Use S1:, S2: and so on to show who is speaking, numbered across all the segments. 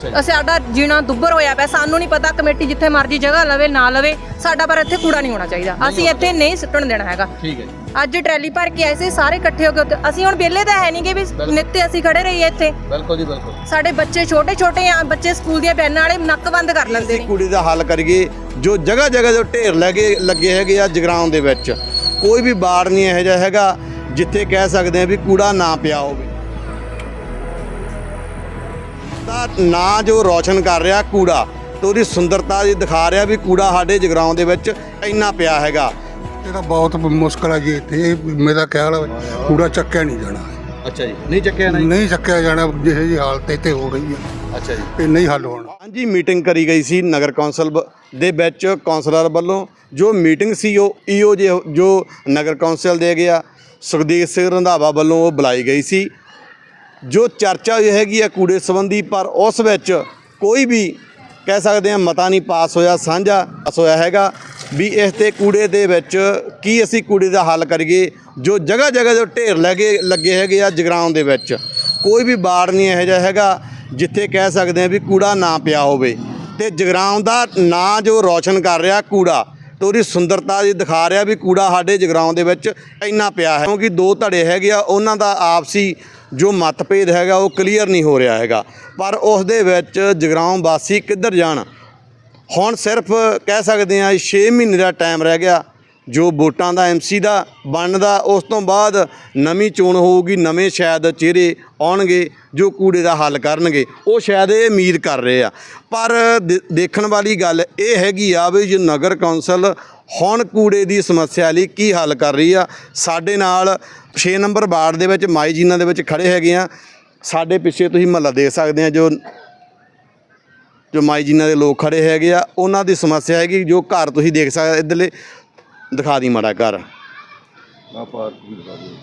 S1: ਸਾਡਾ ਜੀਣਾ ਦੁੱਬਰ ਹੋਇਆ ਪਿਆ ਸਾਨੂੰ ਨਹੀਂ ਪਤਾ ਕਮੇਟੀ ਜਿੱਥੇ ਮਰਜ਼ੀ ਜਗ੍ਹਾ ਲਵੇ ਨਾ ਲਵੇ ਸਾਡਾ ਪਰ ਇੱਥੇ ਕੂੜਾ ਨਹੀਂ ਹੋਣਾ ਚਾਹੀਦਾ। ਅਸੀਂ ਇੱਥੇ ਨਹੀਂ ਸੁੱਟਣ ਦੇਣਾ ਹੈਗਾ।
S2: ਠੀਕ ਹੈ
S1: ਅੱਜ ਟਰੈਲੀ ਭਰ ਕੇ ਆਏ ਸੀ ਸਾਰੇ ਇਕੱਠੇ ਹੋ ਕੇ ਅਸੀਂ ਹੁਣ ਵਿਹਲੇ ਤਾਂ ਹੈ ਨਹੀਂਗੇ ਵੀ ਨਿੱਤੇ ਅਸੀਂ ਖੜੇ ਰਹੀਏ ਇੱਥੇ।
S2: ਬਿਲਕੁਲ ਜੀ ਬਿਲਕੁਲ।
S1: ਸਾਡੇ ਬੱਚੇ ਛੋਟੇ ਛੋਟੇ ਆ ਬੱਚੇ ਸਕੂਲ ਦੀਆਂ ਬੈਨਾਂ ਵਾਲੇ ਨੱਕ ਬੰਦ ਕਰ ਲੈਂਦੇ ਨੇ।
S3: ਕੂੜੇ ਦਾ ਹੱਲ ਕਰੀਏ ਜੋ ਜਗ੍ਹਾ ਜਗ੍ਹਾ ਜੋ ਢੇਰ ਲੱਗੇ ਲੱਗੇ ਹੈਗੇ ਆ ਜਗਰਾਉਂ ਦੇ ਵਿੱਚ ਕੋਈ ਵੀ ਬਾੜ ਨਹੀਂ ਇਹੋ ਜਿਹਾ ਹੈਗਾ ਜਿੱਥੇ ਕਹਿ ਸਕਦੇ ਆ ਵੀ ਕੂੜਾ ਨਾ ਪਿਆ ਹੋਵੇ। ਤਾਂ ਨਾ ਜੋ ਰੋਸ਼ਨ ਕਰ ਰਿਹਾ ਕੂੜਾ ਤੇ ਉਹਦੀ ਸੁੰਦਰਤਾ ਜੀ ਦਿਖਾ ਰਿਹਾ ਵੀ ਕੂੜਾ ਸਾਡੇ ਜਗਰਾਉਂ ਦੇ ਵਿੱਚ ਇੰਨਾ ਪਿਆ ਹੈਗਾ।
S4: ਇਹ ਤਾਂ ਬਹੁਤ ਮੁਸ਼ਕਲ ਹੈ ਜੀ ਇੱਥੇ। ਇਹ ਮੇਰਾ ਖਿਆਲ ਹੈ ਕੂੜਾ ਚੱਕਿਆ ਨਹੀਂ ਜਾਣਾ।
S2: ਅੱਛਾ ਜੀ। ਨਹੀਂ ਚੱਕਿਆ
S4: ਨਹੀਂ ਚੱਕਿਆ ਜਾਣਾ ਜਿਹੇ ਜੀ ਹਾਲਤ ਇੱਥੇ ਹੋ ਰਹੀ ਹੈ
S2: ਅੱਛਾ ਜੀ।
S4: ਇਹ ਨਹੀਂ ਹੱਲ ਹੋਣਾ।
S3: ਹਾਂਜੀ ਮੀਟਿੰਗ ਕਰੀ ਗਈ ਸੀ ਨਗਰ ਕੌਂਸਲ ਦੇ ਵਿੱਚ ਕੌਂਸਲਰ ਵੱਲੋਂ। ਜੋ ਮੀਟਿੰਗ ਸੀ ਉਹ ਈਓ ਜੋ ਨਗਰ ਕੌਂਸਲ ਦੇ ਗਿਆ। ਸੁਖਦੇਵ ਸਿੰਘ ਰੰਧਾਵਾ ਵੱਲੋਂ ਉਹ ਬੁਲਾਈ ਗਈ ਸੀ। ਜੋ ਚਰਚਾ ਇਹ ਹੈਗੀ ਆ ਕੂੜੇ ਸੰਬੰਧੀ, ਪਰ ਉਸ ਵਿੱਚ ਕੋਈ ਵੀ ਕਹਿ ਸਕਦੇ ਆ ਮਤਾ ਨਹੀਂ ਪਾਸ ਹੋਇਆ, ਸਾਂਝਾ ਪਾਸ ਹੋਇਆ ਹੈਗਾ ਵੀ ਇਸ ਤੇ ਕੂੜੇ ਦੇ ਵਿੱਚ ਕੀ ਅਸੀਂ ਕੂੜੇ ਦਾ ਹੱਲ ਕਰੀਏ, ਜੋ ਜਗ੍ਹਾ ਜਗ੍ਹਾ ਜੋ ਢੇਰ ਲੱਗੇ ਲੱਗੇ ਹੈਗੇ ਆ ਜਗਰਾਉਂ ਦੇ ਵਿੱਚ। ਕੋਈ ਵੀ ਬਾੜ ਨਹੀਂ ਇਹੋ ਜਿਹਾ ਹੈਗਾ ਜਿੱਥੇ ਕਹਿ ਸਕਦੇ ਆ ਵੀ ਕੂੜਾ ਨਾ ਪਿਆ ਹੋਵੇ। ਤੇ ਜਗਰਾਉਂ ਦਾ ਨਾਂ ਜੋ ਰੌਸ਼ਨ ਕਰ ਰਿਹਾ ਕੂੜਾ, ਤੇ ਉਹਦੀ ਸੁੰਦਰਤਾ ਜੀ ਦਿਖਾ ਰਿਹਾ ਵੀ ਕੂੜਾ ਸਾਡੇ ਜਗਰਾਉਂ ਦੇ ਵਿੱਚ ਇੰਨਾ ਪਿਆ ਹੈ। ਕਿਉਂਕਿ ਦੋ ਧੜੇ ਹੈਗੇ ਆ, ਉਹਨਾਂ ਦਾ ਆਪਸੀ ਜੋ ਮਤਭੇਦ ਹੈਗਾ, ਉਹ ਕਲੀਅਰ ਨਹੀਂ ਹੋ ਰਿਹਾ ਹੈਗਾ। ਪਰ ਉਸ ਦੇ ਵਿੱਚ ਜਗਰਾਉਂ ਵਾਸੀ ਕਿੱਧਰ ਜਾਣ? ਹੁਣ ਸਿਰਫ ਕਹਿ ਸਕਦੇ ਆ 6 ਮਹੀਨੇ ਦਾ ਟਾਈਮ ਰਹਿ ਗਿਆ। ਜੋ ਵੋਟਾਂ ਦਾ ਐਮਸੀ ਦਾ ਬਣਦਾ, ਉਸ ਤੋਂ ਬਾਅਦ ਨਵੀਂ ਚੋਣ ਹੋਊਗੀ, ਨਵੇਂ ਸ਼ਾਇਦ ਚਿਹਰੇ ਆਉਣਗੇ, ਜੋ ਕੂੜੇ ਦਾ ਹੱਲ ਕਰਨਗੇ। ਉਹ ਸ਼ਾਇਦ ਇਹ ਉਮੀਦ ਕਰ ਰਹੇ ਆ। ਪਰ ਦੇ- ਦੇਖਣ ਵਾਲੀ ਗੱਲ ਇਹ ਹੈਗੀ ਆ ਵੀ ਜੋ ਨਗਰ ਕੌਂਸਲ ਹੁਣ ਕੂੜੇ ਦੀ ਸਮੱਸਿਆ ਲਈ ਕੀ ਹੱਲ ਕਰ ਰਹੀ ਆ? ਸਾਡੇ ਨਾਲ 6 ਨੰਬਰ ਵਾਰਡ ਦੇ ਵਿੱਚ ਮਾਈ ਜੀਨਾ ਦੇ ਵਿੱਚ ਖੜੇ ਹੈਗੇ ਆ। ਸਾਡੇ ਪਿੱਛੇ ਤੁਸੀਂ ਮਹੱਲਾ ਦੇਖ ਸਕਦੇ ਆ ਜੋ ਜੋ ਮਾਈ ਜੀਨਾ ਦੇ ਲੋਕ ਖੜੇ ਹੈਗੇ ਆ। ਉਹਨਾਂ ਦੀ ਸਮੱਸਿਆ ਹੈਗੀ ਜੋ ਘਰ ਤੁਸੀਂ ਦੇਖ ਸਕਦੇ ਇਧਰਲੇ ਦਿਖਾ ਦੀ ਮਾੜਾ ਘਰ।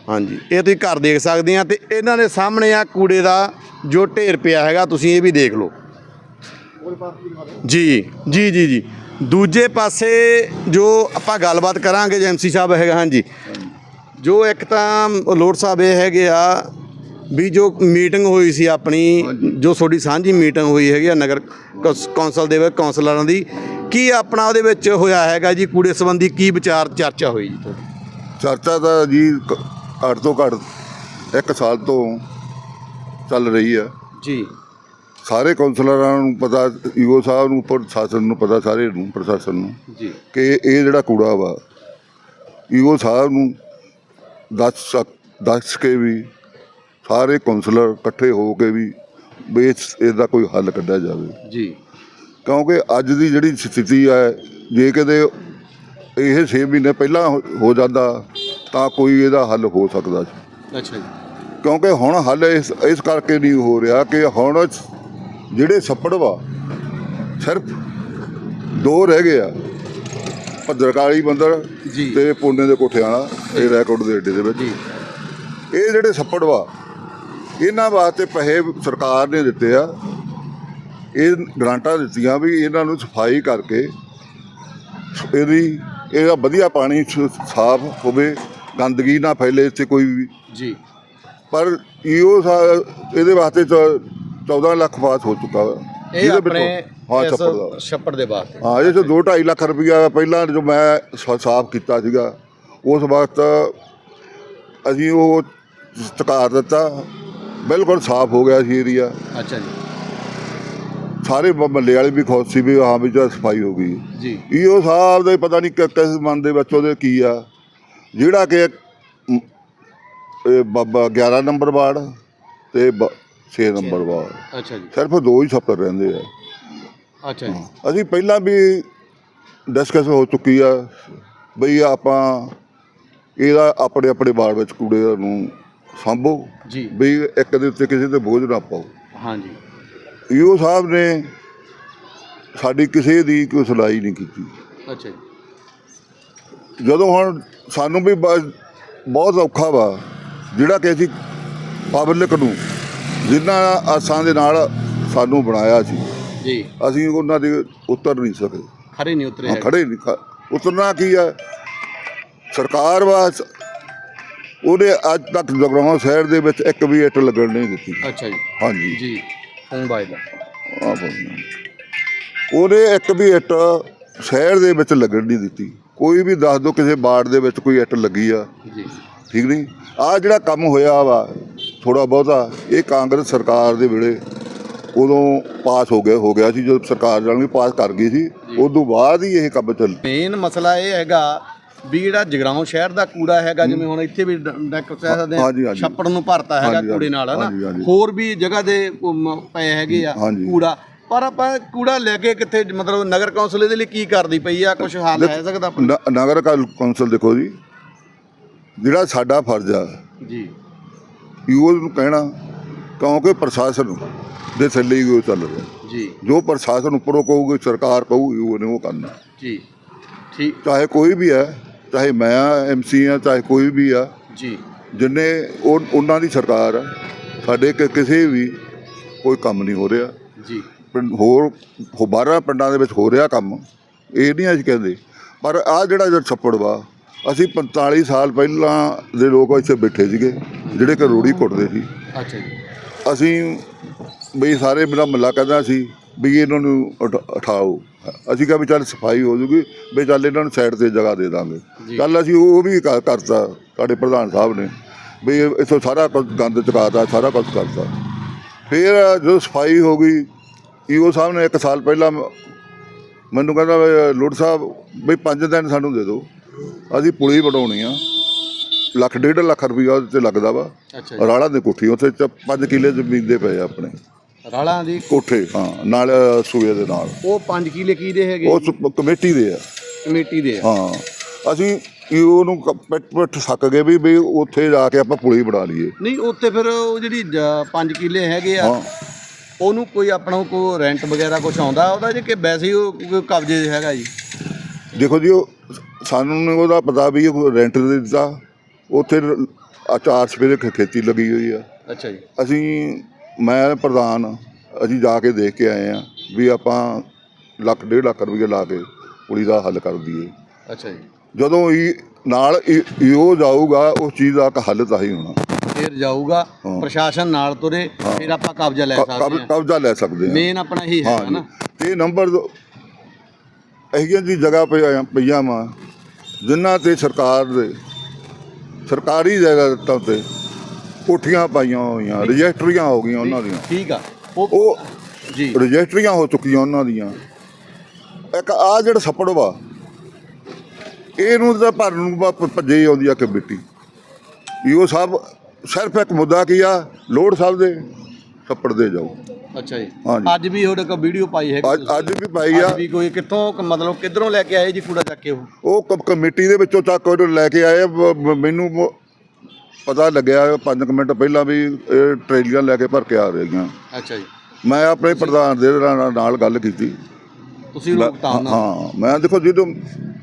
S3: ਹਾਂਜੀ ਇਹ ਤੁਸੀਂ ਘਰ ਦੇਖ ਸਕਦੇ ਆ ਤੇ ਇਹਨਾਂ ਦੇ ਸਾਹਮਣੇ ਆ ਕੂੜੇ ਦਾ ਜੋ ਢੇਰ ਪਿਆ ਹੈਗਾ ਤੁਸੀਂ ਇਹ ਵੀ ਦੇਖ ਲਓ। ਜੀ ਜੀ ਜੀ ਜੀ। ਦੂਜੇ ਪਾਸੇ ਜੋ ਆਪਾਂ ਗੱਲਬਾਤ ਕਰਾਂਗੇ ਐਮਸੀ ਸਾਹਿਬ ਹੈਗਾ ਹਾਂਜੀ। ਜੋ ਇੱਕ ਤਾਂ ਲੋੜ ਸਾਹਿਬ ਇਹ ਹੈਗੇ ਆ ਵੀ ਜੋ ਮੀਟਿੰਗ ਹੋਈ ਸੀ ਆਪਣੀ ਜੋ ਤੁਹਾਡੀ ਸਾਂਝੀ ਮੀਟਿੰਗ ਹੋਈ ਹੈਗੀ ਆ ਨਗਰ ਕੌਂਸ- ਕੌਂਸਲ ਦੇ ਵਿੱਚ ਕੌਂਸਲਰਾਂ ਦੀ ਕੀ ਆਪਣਾ ਉਹਦੇ ਵਿੱਚ ਹੋਇਆ ਹੈਗਾ ਜੀ? ਕੂੜੇ ਸੰਬੰਧੀ ਕੀ ਵਿਚਾਰ ਚਰਚਾ ਹੋਈ ਜੀ
S5: ਚਰਚਾ ਤਾਂ ਜੀ ਘੱਟ ਤੋਂ ਘੱਟ ਇੱਕ ਸਾਲ ਤੋਂ ਚੱਲ ਰਹੀ ਹੈ
S3: ਜੀ।
S5: ਸਾਰੇ ਕਾਉਂਸਲਰਾਂ ਨੂੰ ਪਤਾ ਈਓ ਸਾਹਿਬ ਨੂੰ ਪ੍ਰਸ਼ਾਸਨ ਨੂੰ ਪਤਾ ਸਾਰੇ ਨੂੰ ਪ੍ਰਸ਼ਾਸਨ ਨੂੰ
S3: ਜੀ।
S5: ਕਿ ਇਹ ਜਿਹੜਾ ਕੂੜਾ ਵਾ ਈਓ ਸਾਹਿਬ ਨੂੰ ਦੱਸ ਸਕ- ਦੱਸ ਕੇ ਵੀ ਸਾਰੇ ਕਾਉਂਸਲਰ ਇਕੱਠੇ ਹੋ ਕੇ ਵੀ ਵੀ ਇਸ ਇਹਦਾ ਕੋਈ ਹੱਲ ਕੱਢਿਆ ਜਾਵੇ।
S3: ਜੀ।
S5: ਕਿਉਂਕਿ ਅੱਜ ਦੀ ਜਿਹੜੀ ਸਥਿਤੀ ਹੈ ਜੇ ਕਿਤੇ ਇਹ 6 ਮਹੀਨੇ ਪਹਿਲਾਂ ਹੋ- ਹੋ ਜਾਂਦਾ ਤਾਂ ਕੋਈ ਇਹਦਾ ਹੱਲ ਹੋ ਸਕਦਾ ਸੀ।
S3: ਅੱਛਾ ਜੀ।
S5: ਕਿਉਂਕਿ ਹੁਣ ਹੱਲ ਇਸ ਇਸ ਕਰਕੇ ਨਹੀਂ ਹੋ ਰਿਹਾ ਕਿ ਹੁਣ ਜਿਹੜੇ ਛੱਪੜ ਵਾ ਸਿਰਫ ਦੋ ਰਹਿ ਗਏ ਆ। ਭੱਦਰਕਾਲੀ ਮੰਦਰ
S3: ਜੀ।
S5: ਤੇ ਪੁੰਨੇ ਦੇ ਕੋਠਿਆਂ ਵਾਲਾ ਇਹ ਰੈਕੋਰਡ ਦੇ ਅੱਡੇ ਦੇ ਵਿੱਚ।
S3: ਜੀ।
S5: ਇਹ ਜਿਹੜੇ ਛੱਪੜ ਵਾ ਇਹਨਾਂ ਵਾਸਤੇ ਪੈਸੇ ਸਰਕਾਰ ਨੇ ਦਿੱਤੇ ਆ। ਇਹ ਗ੍ਰਾਂਟਾਂ ਦਿੱਤੀਆਂ ਵੀ ਇਹਨਾਂ ਨੂੰ ਸਫ਼ਾਈ ਕਰਕੇ ਇਹਦੀ ਇਹਦਾ ਵਧੀਆ ਪਾਣੀ ਸਾਫ਼ ਹੋਵੇ ਗੰਦਗੀ ਨਾ ਫੈਲੇ ਇੱਥੇ ਕੋਈ ਵੀ।
S3: ਜੀ।
S5: ਪਰ ਈਓ ਇਹਦੇ ਵਾਸਤੇ 14 ਲੱਖ ਪਾਸ ਹੋ ਚੁੱਕਾ ਵਾ।
S2: ਇਹ
S5: ਜਿਹਦੇ
S2: ਆਪਣੇ
S5: ਹਾਂ
S2: ਇਸ
S5: ਛੱਪੜ ਦਾ।
S2: ਛੱਪੜ ਦੇ ਵਾਸਤੇ
S5: ਹਾਂ ਇਹ 'ਚੋਂ ਦੋ 2.5 ਲੱਖ ਰੁਪਇਆ ਪਹਿਲਾਂ ਜੋ ਮੈਂ ਸ- ਸਾਫ਼ ਕੀਤਾ ਸੀਗਾ ਉਸ ਵਕਤ ਅਸੀਂ ਉਹ ਚੁਕਾ ਦਿੱਤਾ। ਬਿਲਕੁਲ ਸਾਫ਼ ਹੋ ਗਿਆ ਸੀ ਏਰੀਆ
S2: ਅੱਛਾ ਜੀ।
S5: ਸਾਰੇ ਮਹੱਲੇ ਵਾਲੇ ਵੀ ਖੁਸ਼ ਸੀ ਵੀ ਹਾਂ ਵੀ ਚਲ ਸਫ਼ਾਈ ਹੋ ਗਈ।
S2: ਜੀ।
S5: ਈਓ ਸਾਹਿਬ ਦੇ ਪਤਾ ਨਹੀਂ ਕਿ- ਕਿਸ ਮਨ ਦੇ ਵਿੱਚ ਉਹਦੇ ਕੀ ਆ। ਜਿਹੜਾ ਕਿ ਮ, ਇਹ ਬਾਬਾ 11 ਨੰਬਰ ਵਾਰਡ ਤੇ 6 ਨੰਬਰ ਵਾਰਡ
S2: ਅੱਛਾ ਜੀ।
S5: ਸਿਰਫ ਦੋ ਹੀ ਛੱਪੜ ਰਹਿੰਦੇ ਆ।
S2: ਅੱਛਾ ਜੀ।
S5: ਅਸੀਂ ਪਹਿਲਾਂ ਵੀ ਡਿਸਕਸ ਹੋ ਚੁੱਕੀ ਆ ਬਈ ਆਪਾਂ ਇਹਦਾ ਆਪਣੇ ਆਪਣੇ ਵਾਰਡ ਵਿੱਚ ਕੂੜੇ ਨੂੰ ਸਾਂਭੋ।
S2: ਜੀ।
S5: ਬਈ ਇੱਕ ਦੇ ਉੱਤੇ ਕਿਸੇ ਤੇ ਬੋਝ ਨਾ ਪਾਓ।
S2: ਹਾਂਜੀ
S5: ਈਓ ਸਾਹਿਬ ਨੇ ਸਾਡੀ ਕਿਸੇ ਦੀ ਕੋਈ ਸੁਣਾਈ ਨਹੀਂ ਕੀਤੀ।
S2: ਅੱਛਾ ਜੀ।
S5: ਜਦੋਂ ਹੁਣ ਸਾਨੂੰ ਵੀ ਬਹੁਤ ਔਖਾ ਵਾ ਜਿਹੜਾ ਕਿ ਅਸੀਂ ਪਬਲਿਕ ਨੂੰ ਜਿਨ੍ਹਾਂ ਆਸਾਂ ਦੇ ਨਾਲ ਸਾਨੂੰ ਬਣਾਇਆ ਸੀ।
S2: ਜੀ।
S5: ਅਸੀਂ ਉਹਨਾਂ ਦੇ ਉੱਤਰ ਨਹੀਂ ਸਕੇ।
S2: ਖਰੇ ਨਹੀਂ ਉਤਰੇ
S5: ਹਾਂ,
S2: ਹੈਗੇ।
S5: ਖੜੇ ਨਹੀਂ ਖ- ਉਤਰਨਾ ਕੀ ਹੈ? ਸਰਕਾਰ ਵਾਸ ਉਹਨੇ ਅੱਜ ਤੱਕ ਜਗਰਾਉਂ ਸ਼ਹਿਰ ਦੇ ਵਿੱਚ ਇੱਕ ਵੀ ਇੱਟ ਲੱਗਣ ਨਹੀਂ ਦਿੱਤੀ।
S2: ਅੱਛਾ ਜੀ।
S5: ਹਾਂਜੀ।
S2: ਜੀ ਫੋਨ ਬਾਈ ਦਾ।
S5: ਆਹ ਬੋਲਣਾ। ਉਹਨੇ ਇੱਕ ਵੀ ਇੱਟ ਸ਼ਹਿਰ ਦੇ ਵਿੱਚ ਲੱਗਣ ਨਹੀਂ ਦਿੱਤੀ। ਕੋਈ ਵੀ ਦੱਸ ਦਿਓ ਕਿਸੇ ਬਾੜ ਦੇ ਵਿੱਚ ਕੋਈ ਇੱਟ ਲੱਗੀ ਆ।
S2: ਜੀ।
S5: ਠੀਕ ਨਹੀਂ? ਆ ਜਿਹੜਾ ਕੰਮ ਹੋਇਆ ਵਾ ਥੋੜਾ ਬਹੁਤਾ ਇਹ ਕਾਂਗਰਸ ਸਰਕਾਰ ਦੇ ਵੇਲੇ ਉਦੋਂ ਪਾਸ ਹੋ ਗਿਆ ਹੋ ਗਿਆ ਸੀ ਜਦੋਂ ਸਰਕਾਰ ਜਾਣ ਕੇ ਪਾਸ ਕਰ ਗਈ ਸੀ ਉਦੋਂ ਬਾਅਦ ਹੀ ਇਹ ਕੰਮ ਚੱਲ
S3: ਮੇਨ ਮਸਲਾ ਇਹ ਹੈਗਾ ਵੀ ਜਿਹੜਾ ਜਗਰਾਉਂ ਸ਼ਹਿਰ ਦਾ ਕੂੜਾ ਹੈਗਾ ਜਿਵੇਂ ਹੁਣ ਇੱਥੇ ਵੀ ਡ- ਡਾਕਟਰ ਕਹਿ ਸਕਦੇ ਆ। ਛੱਪੜ ਨੂੰ ਭਰਤਾ ਹੈਗਾ ਕੂੜੇ ਨਾਲ ਹਨਾ। ਹੋਰ ਵੀ ਜਗ੍ਹਾ ਦੇ ਪਏ ਹੈਗੇ ਆ। ਕੂੜਾ। ਪਰ ਆਪਾਂ ਕੂੜਾ ਲੈ ਕੇ ਕਿੱਥੇ ਮਤਲਬ ਨਗਰ ਕੌਂਸਲ ਇਹਦੇ ਲਈ ਕੀ ਕਰਦੀ ਪਈ ਆ? ਕੁਝ ਹੱਲ ਹੈ ਸਕਦਾ
S5: ਨਗਰ ਕੌਂਸਲ ਦੇਖੋ ਜੀ ਜਿਹੜਾ ਸਾਡਾ ਫਰਜ਼ ਆ
S3: ਜੀ।
S5: ਯੂਓ ਨੂੰ ਕਹਿਣਾ ਕਿਉਂਕਿ ਪ੍ਰਸ਼ਾਸਨ ਦੇ ਥੱਲੇ ਹੀ ਉਹ ਚੱਲ ਰਿਹਾ।
S3: ਜੀ।
S5: ਜੋ ਪ੍ਰਸ਼ਾਸਨ ਉੱਪਰੋਂ ਕਹੂਗੀ ਸਰਕਾਰ ਕਹੂ ਯੂਓ ਨੇ ਉਹ ਕਰਨਾ।
S3: ਜੀ। ਠੀਕ।
S5: ਚਾਹੇ ਕੋਈ ਵੀ ਹੈ ਚਾਹੇ ਮੈਂ ਐਮਸੀ ਆ ਚਾਹੇ ਕੋਈ ਵੀ ਆ
S3: ਜੀ।
S5: ਜਿੰਨੇ ਉਹ ਉਹਨਾਂ ਦੀ ਸਰਕਾਰ ਆ ਸਾਡੇ ਕਿਸੇ ਵੀ ਕੋਈ ਕੰਮ ਨਹੀਂ ਹੋ ਰਿਹਾ।
S3: ਜੀ।
S5: ਪਿੰਡ ਹੋਰ ਹੋ- ਬਾਰਾਂ ਪਿੰਡਾਂ ਦੇ ਵਿੱਚ ਹੋ ਰਿਹਾ ਕੰਮ ਇਹ ਨਹੀਂ ਅਸੀਂ ਕਹਿੰਦੇ। ਪਰ ਆ ਜਿਹੜਾ ਜਿਹੜਾ ਛੱਪੜ ਵਾ ਅਸੀਂ 45 ਸਾਲ ਪਹਿਲਾਂ ਦੇ ਲੋਕ ਇੱਥੇ ਬੈਠੇ ਸੀਗੇ ਜਿਹੜੇ ਕਿ ਰੋੜੀ ਕੁੱਟਦੇ ਸੀ।
S3: ਅੱਛਾ ਜੀ।
S5: ਅਸੀਂ ਬਈ ਸਾਰੇ ਮੇਰਾ ਮੱਲਾ ਕਹਿੰਦਾ ਸੀ ਵੀ ਇਹਨਾਂ ਨੂੰ ਉਠ- ਉਠਾਓ। ਅਸੀਂ ਕਿਹਾ ਵੀ ਚੱਲ ਸਫ਼ਾਈ ਹੋ ਜੂਗੀ ਵੀ ਚੱਲ ਇਹਨਾਂ ਨੂੰ ਸਾਈਡ ਤੇ ਜਗ੍ਹਾ ਦੇ ਦਾਂਗੇ। ਚੱਲ ਅਸੀਂ ਉਹ ਵੀ ਕਰ- ਕਰਤਾ ਸਾਡੇ ਪ੍ਰਧਾਨ ਸਾਹਿਬ ਨੇ। ਵੀ ਇੱਥੋਂ ਸਾਰਾ ਕੁਝ ਗੰਦ ਚੁਕਾਤਾ ਸਾਰਾ ਕੁਝ ਕਰਤਾ। ਫਿਰ ਜਦੋਂ ਸਫ਼ਾਈ ਹੋ ਗਈ ਈਓ ਸਾਹਿਬ ਨੇ ਇੱਕ ਸਾਲ ਪਹਿਲਾਂ ਮ- ਮੈਨੂੰ ਕਹਿੰਦਾ ਵੀ ਲੋੜ ਸਾਹਿਬ ਵੀ ਪੰਜ ਦਿਨ ਸਾਨੂੰ ਦੇ ਦਿਓ। ਅਸੀਂ ਪੁਲੀ ਬਣਾਉਣੀ ਆ। ਲੱਖ ਡੇਢ ਲੱਖ ਰੁਪਈਆ ਉਹਦੇ ਤੇ ਲੱਗਦਾ ਵਾ।
S3: ਅੱਛਾ
S5: ਰਾੜਾ ਦੀ ਕੋਠੀ ਉੱਥੇ 5 ਕਿੱਲੇ ਜ਼ਮੀਨ ਦੇ ਪਏ ਆ ਆਪਣੇ।
S3: ਰਾਲਾਂ ਦੀ?
S5: ਕੋਠੇ ਹਾਂ ਨਾਲ ਸੂਏ ਦੇ ਨਾਲ।
S3: ਉਹ 5 ਕਿਲੇ ਕੀ ਦੇ ਹੈਗੇ
S5: ਉਹ ਸ- ਕਮੇਟੀ ਦੇ ਆ।
S3: ਕਮੇਟੀ ਦੇ ਆ।
S5: ਹਾਂ ਅਸੀਂ ਈਓ ਨੂੰ ਕ- ਪਿੱਟ ਪਿੱਟ ਸੱਕ ਗਏ ਵੀ ਵੀ ਉੱਥੇ ਜਾ ਕੇ ਆਪਾਂ ਪੁਲੀ ਬਣਾ ਲਈਏ।
S3: ਨਹੀਂ ਉੱਥੇ ਫਿਰ ਉਹ ਜਿਹੜੀ 5 ਕਿਲੇ ਹੈਗੇ ਆ
S5: ਹਾਂ।
S3: ਉਹਨੂੰ ਕੋਈ ਆਪਣਾ ਕੋਈ ਰੈਂਟ ਵਗੈਰਾ ਕੁਝ ਆਉਂਦਾ ਉਹਦਾ ਜੇ ਕਿ ਵੈਸੇ ਹੀ ਉਹ ਕੋਈ ਕਬਜ਼ੇ 'ਚ ਹੈਗਾ ਜੀ।
S5: ਦੇਖੋ ਜੀ ਉਹ ਸਾਨੂੰ ਨੀ ਉਹਦਾ ਪਤਾ ਵੀ ਇਹ ਰੈਂਟ ਦੇ ਦਿੱਤਾ। ਉੱਥੇ ਰ- ਆ ਚਾਰ ਸਪੇਰੇ ਖੇਤੀ ਲੱਗੀ ਹੋਈ ਆ।
S3: ਅੱਛਾ ਜੀ।
S5: ਅਸੀਂ ਮੈਂ ਪ੍ਰਧਾਨ ਅਸੀਂ ਜਾ ਕੇ ਦੇਖ ਕੇ ਆਏ ਆ ਵੀ ਆਪਾਂ ਲੱਖ ਡੇਢ ਲੱਖ ਰੁਪਏ ਲਾ ਕੇ ਪੁਲੀ ਦਾ ਹੱਲ ਕਰ ਦਈਏ।
S3: ਅੱਛਾ ਜੀ।
S5: ਜਦੋਂ ਇਹ ਨਾਲ ਇਹੋ ਜਾਊਗਾ ਉਸ ਚੀਜ਼ ਦਾ ਇੱਕ ਹੱਲ ਤਾਂ ਹੀ ਹੋਣਾ।
S3: ਫਿਰ ਜਾਊਗਾ
S5: ਹਾਂ।
S3: ਪ੍ਰਸ਼ਾਸਨ ਨਾਲ ਤੁਰੇ ਫਿਰ ਆਪਾਂ ਕਬਜ਼ਾ ਲੈ ਸਕਦੇ ਹਾਂ।
S5: ਕਬਜ਼ਾ ਲੈ ਸਕਦੇ ਹਾਂ।
S3: ਮੇਨ ਆਪਣਾ
S5: ਹਾਂ
S3: ਹੈ ਨਾ?
S5: ਇਹ ਨੰਬਰ ਅਹੀਆਂ ਦੀ ਜਗ੍ਹਾ ਪਈਆਂ ਪਈਆਂ ਵਾ। ਜਿਨ੍ਹਾਂ ਤੇ ਸਰਕਾਰ ਦੇ ਸਰਕਾਰੀ ਜਗ੍ਹਾ ਤੋਂ ਤੇ ਕੋਠੀਆਂ ਪਾਈਆਂ ਹੋਈਆਂ ਰਜਿਸਟਰੀਆਂ ਹੋ ਗਈਆਂ ਉਹਨਾਂ ਦੀਆਂ।
S3: ਠੀਕ ਆ। ਉਹ
S5: ਉਹ
S3: ਜੀ।
S5: ਰਜਿਸਟਰੀਆਂ ਹੋ ਚੁੱਕੀਆਂ ਉਹਨਾਂ ਦੀਆਂ। ਇੱਕ ਆ ਜਿਹੜਾ ਛੱਪੜ ਵਾ ਇਹਨੂੰ ਤਾਂ ਭਰਨ ਨੂੰ ਭੱਜੇ ਆਉਂਦੀ ਆ ਕਮੇਟੀ ਇਹੋ ਸਭ ਸਿਰਫ ਇੱਕ ਮੁੱਦਾ ਕੀ ਆ? ਲੋੜ ਸਾਹਿਬ ਦੇ। ਛੱਪੜ ਦੇ ਜਾਓ।
S3: ਅੱਛਾ ਜੀ। ਅੱਜ ਵੀ ਉਹਦੇ ਕੋਲ ਵੀਡੀਓ ਪਾਈ ਹੈ
S5: ਅੱਜ ਅੱਜ ਵੀ ਪਾਈ ਆ।
S3: ਵੀ ਕੋਈ ਕਿੱਥੋਂ ਕ- ਮਤਲਬ ਕਿੱਧਰੋਂ ਲੈ ਕੇ ਆਏ ਜੀ ਕੂੜਾ ਚੱਕ ਕੇ ਉਹ?
S5: ਉਹ ਕ- ਕਮੇਟੀ ਦੇ ਵਿੱਚੋਂ ਚੱਕ ਉਹ ਲੈ ਕੇ ਆਏ ਬ- ਬ- ਮੈਨੂੰ ਬ- ਪਤਾ ਲੱਗਿਆ 5 ਮਿੰਟ ਪਹਿਲਾਂ ਵੀ ਇਹ ਟਰੇਲੀਆਂ ਲੈ ਕੇ ਭਰ ਕੇ ਆ ਰਹੀਆਂ।
S3: ਅੱਛਾ ਜੀ।
S5: ਮੈਂ ਆਪਣੇ ਪ੍ਰਧਾਨ ਦੇ ਨਾਲ ਨਾਲ ਗੱਲ ਕੀਤੀ।
S3: ਤੁਸੀਂ
S5: ਮੈਂ-
S3: ਰੋਕਤਾ ਉਹਨਾਂ ਨੂੰ।
S5: ਹਾਂ ਮੈਂ ਦੇਖੋ ਜਦੋਂ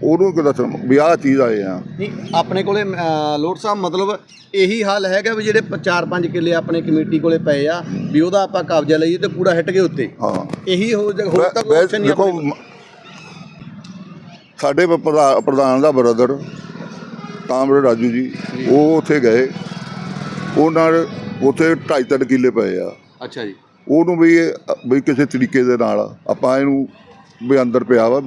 S5: ਉਹਨੂੰ ਕਿਹਾ ਦੱਸ ਵੀ ਆਹ ਚੀਜ਼ ਆਏ ਆ।
S3: ਨਹੀਂ ਆਪਣੇ ਕੋਲੇ ਅਹ, ਲੋਟ ਸਾਹਿਬ ਮਤਲਬ ਇਹੀ ਹਾਲ ਹੈਗਾ ਵੀ ਜਿਹੜੇ 4-5 ਕਿੱਲੇ ਆਪਣੇ ਕਮੇਟੀ ਕੋਲੇ ਪਏ ਆ ਵੀ ਉਹਦਾ ਆਪਾਂ ਕਬਜ਼ਾ ਲਈਏ ਤੇ ਕੂੜਾ ਹਿੱਟ ਕੇ ਉੱਤੇ।
S5: ਹਾਂ।
S3: ਇਹੀ ਹੋ ਜਾ- ਹੋਰ ਤਾਂ ਕੋਈ
S5: ਵੈ-
S3: ਨਹੀਂ
S5: ਦੇਖੋ
S3: ਆਪਣੇ ਕੋਲ।
S5: ਮ- ਸਾਡੇ ਪ- ਪ੍ਰਧਾ- ਪ੍ਰਧਾਨ ਦਾ ਬ੍ਰਦਰ ਕਾਮਰੇ ਰਾਜੂ ਜੀ ਉਹ ਉੱਥੇ ਗਏ। ਉਹਨਾਂ ਨੇ ਉੱਥੇ ਢਾਈ ਤਿੰਨ ਕਿੱਲੇ ਪਏ ਆ।
S3: ਅੱਛਾ ਜੀ।
S5: ਉਹਨੂੰ ਵੀ ਇਹ- ਵੀ ਕਿਸੇ ਤਰੀਕੇ ਦੇ ਨਾਲ ਆਪਾਂ ਇਹਨੂੰ ਵੀ ਅੰਦਰ ਪਿਆ ਵਾ।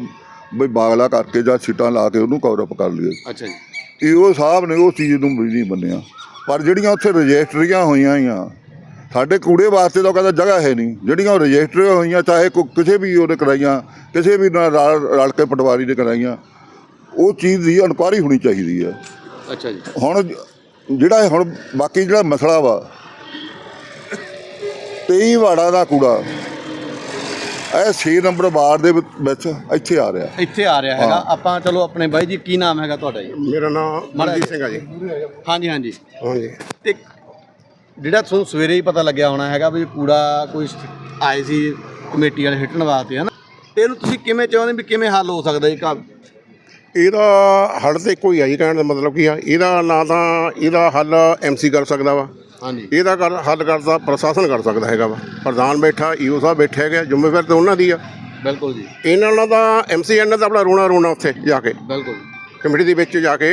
S5: ਵੀ ਬਾਗਲਾ ਕਰਕੇ ਜਾਂ ਛਿੱਟਾਂ ਲਾ ਕੇ ਉਹਨੂੰ ਕਵਰ ਅਪ ਕਰ ਲਈਏ।
S3: ਅੱਛਾ ਜੀ।
S5: ਈਓ ਸਾਹਿਬ ਨੇ ਉਹ ਚੀਜ਼ ਨੂੰ ਵੀ ਨਹੀਂ ਮੰਨਿਆ। ਪਰ ਜਿਹੜੀਆਂ ਉੱਥੇ ਰਜਿਸਟਰੀਆਂ ਹੋਈਆਂ ਆ ਸਾਡੇ ਕੂੜੇ ਵਾਸਤੇ ਤਾਂ ਕਹਿੰਦਾ ਜਗ੍ਹਾ ਹੈ ਨਹੀਂ। ਜਿਹੜੀਆਂ ਉਹ ਰਜਿਸਟਰੀਆਂ ਹੋਈਆਂ ਚਾਹੇ ਕੋ ਕਿਸੇ ਵੀ ਉਹਨੇ ਕਰਾਈਆਂ ਕਿਸੇ ਵੀ ਨਾਲ ਰਲ ਕੇ ਪਟਵਾਰੀ ਨੇ ਕਰਾਈਆਂ ਉਹ ਚੀਜ਼ ਦੀ ਇਨਕੁਆਰੀ ਹੋਣੀ ਚਾਹੀਦੀ ਆ
S3: ਅੱਛਾ ਜੀ।
S5: ਹੁਣ ਜਿਹੜਾ ਹੁਣ ਬਾਕੀ ਜਿਹੜਾ ਮਸਲਾ ਵਾ 23 ਵਾੜਾ ਦਾ ਕੂੜਾ ਇਹ 6 ਨੰਬਰ ਵਾਰਡ ਦੇ ਵਿੱਚ- ਇੱਥੇ ਆ ਰਿਹਾ।
S3: ਇੱਥੇ ਆ ਰਿਹਾ ਹੈਗਾ। ਆਪਾਂ ਚਲੋ ਆਪਣੇ ਬਾਈ ਜੀ ਕੀ ਨਾਮ ਹੈਗਾ ਤੁਹਾਡਾ ਜੀ?
S4: ਮੇਰਾ ਨਾਮ ਮਨਜੀਤ ਸਿੰਘ ਆ ਜੀ।
S3: ਹਾਂਜੀ ਹਾਂਜੀ।
S4: ਹਾਂਜੀ।
S3: ਤੇ ਜਿਹੜਾ ਤੁਹਾਨੂੰ ਸਵੇਰੇ ਹੀ ਪਤਾ ਲੱਗਿਆ ਹੋਣਾ ਹੈਗਾ ਵੀ ਕੂੜਾ ਕੋਈ ਆਏ ਸੀ ਕਮੇਟੀ ਵਾਲੇ ਹਿੱਟਣ ਵਾਸਤੇ ਹਨਾ? ਤੇ ਇਹਨੂੰ ਤੁਸੀਂ ਕਿਵੇਂ ਚਾਹੁੰਦੇ ਵੀ ਕਿਵੇਂ ਹੱਲ ਹੋ ਸਕਦਾ ਜੀ ਕਾ
S4: ਇਹਦਾ ਹੱਲ ਤੇ ਕੋਈ ਆਈ ਕਹਿਣ ਦਾ ਮਤਲਬ ਕੀ ਆ। ਇਹਦਾ ਨਾ ਤਾਂ ਇਹਦਾ ਹੱਲ ਐਮਸੀ ਕਰ ਸਕਦਾ ਵਾ।
S3: ਹਾਂਜੀ।
S4: ਇਹਦਾ ਕਰ ਹੱਲ ਕਰਦਾ ਪ੍ਰਸ਼ਾਸਨ ਕਰ ਸਕਦਾ ਹੈਗਾ ਵਾ। ਪ੍ਰਧਾਨ ਬੈਠਾ ਈਓ ਸਾਹਿਬ ਬੈਠੇ ਹੈਗੇ ਜ਼ਿੰਮੇਵਾਰ ਤਾਂ ਉਹਨਾਂ ਦੀ ਆ।
S3: ਬਿਲਕੁਲ ਜੀ।
S4: ਇਹਨਾਂ ਨਾਲ ਤਾਂ ਐਮਸੀ ਇਹਨਾਂ ਦਾ ਆਪਣਾ ਰੋਣਾ ਰੋਣਾ ਉੱਥੇ ਜਾ ਕੇ।
S3: ਬਿਲਕੁਲ।
S4: ਕਮੇਟੀ ਦੇ ਵਿੱਚ ਜਾ ਕੇ।